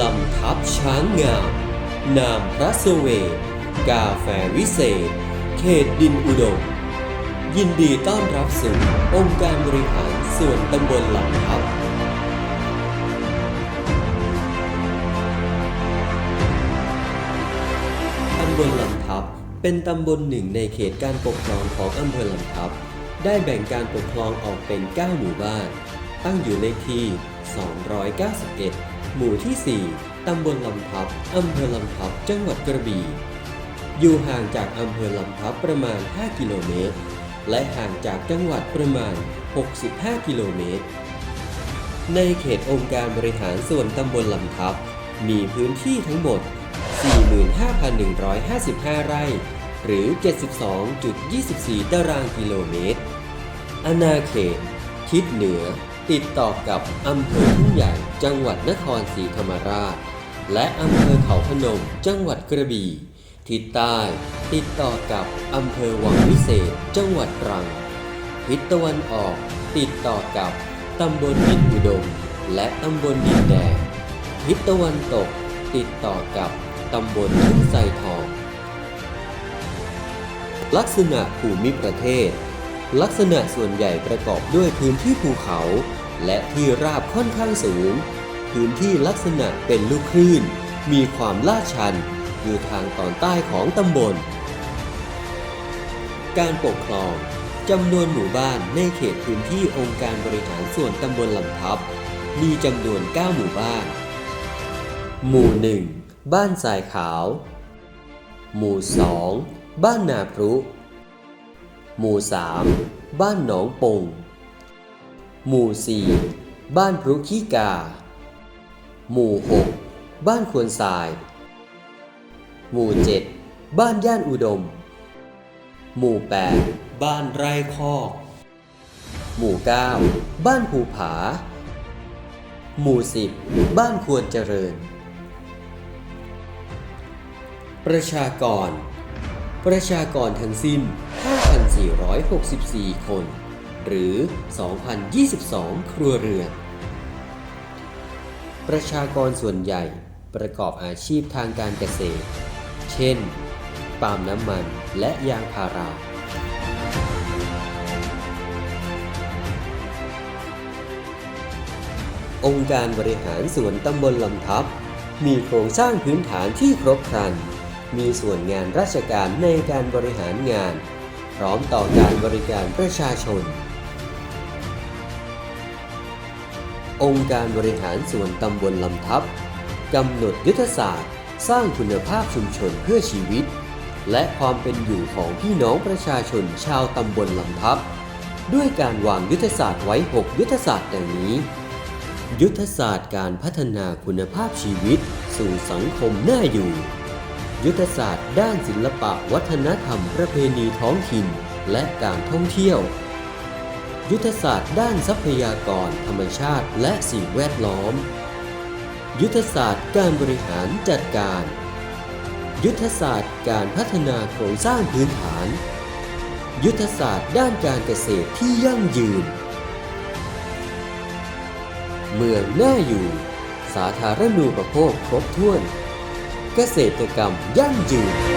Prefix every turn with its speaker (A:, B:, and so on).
A: ลำทับช้างงาม นามพระเสเวทกาแฟวิเศษ เขตดินอุดม ยินดีต้อนรับสู่องค์การบริหารส่วนตำบลลำทับตำบลลำทับเป็นตำบลหนึ่งในเขตการปกครองของอำเภอลำทับ ได้แบ่งการปกครองออกเป็น 9 หมู่บ้าน ตั้งอยู่เลขที่ 291 หมู่ที่ 4 ตำบลลำทับ อำเภอลำทับ จังหวัดกระบี่ อยู่ห่างจากอำเภอลำทับประมาณ 5 กิโลเมตร และห่างจากจังหวัดประมาณ 65 กิโลเมตร ในเขตองค์การบริหารส่วนตำบลลำทับ มีพื้นที่ทั้งหมด 45,155 ไร่ หรือ 72.24 ตารางกิโลเมตร อาณาเขต ทิศเหนือ ติดต่อกับอำเภอทุ่งใหญ่จังหวัดนครศรีธรรมราช และอำเภอเขาพนมจังหวัดกระบี่ทิศใต้ติดต่อกับอำเภอวังวิเศษ จังหวัดตรัง ทิศตะวันออก ติดต่อกับตำบลดินอุดม และตำบลดินแดง ทิศตะวันตก ติดต่อกับตำบลทุ่งไทรทอง ลักษณะภูมิประเทศ ลักษณะส่วนใหญ่ประกอบด้วยพื้นที่ภูเขา และที่ราบค่อนข้างสูง พื้นที่ลักษณะเป็นลูกคลื่น มีความลาดชันอยู่ทางตอนใต้ของตำบล การปกครองจำนวนหมู่บ้านในเขตพื้นที่องค์การบริหารส่วนตำบลลำทับ มีจำนวน 9 หมู่บ้าน หมู่ 1 บ้านทรายขาว หมู่ 2 บ้านนาพรุ หมู่ 3 บ้านหนองปง หมู่ 4 บ้านพรุขี้กา หมู่ 6 บ้านควนทราย หมู่ 7 บ้านย่านอุดม หมู่ 8 บ้านไร่คอก หมู่ 9 บ้านภูผา หมู่ 10 บ้านควรเจริญ ประชากร ประชากรทั้งสิ้น 5,464 คน หรือ 2,022 ครัวเรือน ประชากรส่วนใหญ่ประกอบอาชีพทางการเกษตร เช่น ปาล์มน้ำมันและยางพารา องค์การบริหารส่วนตำบลลำทับ มีโครงสร้างพื้นฐานที่ครบครัน มีส่วนงานราชการในการบริหารงาน พร้อมต่อการบริการประชาชน องค์การบริหารส่วนตำบลลำทับกำหนดยุทธศาสตร์ สร้างคุณภาพชุมชนเพื่อชีวิต และความเป็นอยู่ของพี่น้องประชาชนชาวตำบลลำทับ ด้วยการวางยุทธศาสตร์ไว้ 6 ยุทธศาสตร์ดังนี้ ยุทธศาสตร์การพัฒนาคุณภาพชีวิต สู่สังคมน่าอยู่ ยุทธศาสตร์ด้านศิลปะวัฒนธรรมประเพณีท้องถิ่น และการท่องเที่ยว ยุทธศาสตร์ด้านทรัพยากรธรรมชาติและสิ่งแวดล้อม ยุทธศาสตร์การบริหารจัดการ ยุทธศาสตร์การพัฒนาโครงสร้างพื้นฐาน ยุทธศาสตร์ด้านการเกษตรที่ยั่งยืน เมืองน่าอยู่ สาธารณูปโภคครบถ้วน เกษตรกรรมยั่งยืน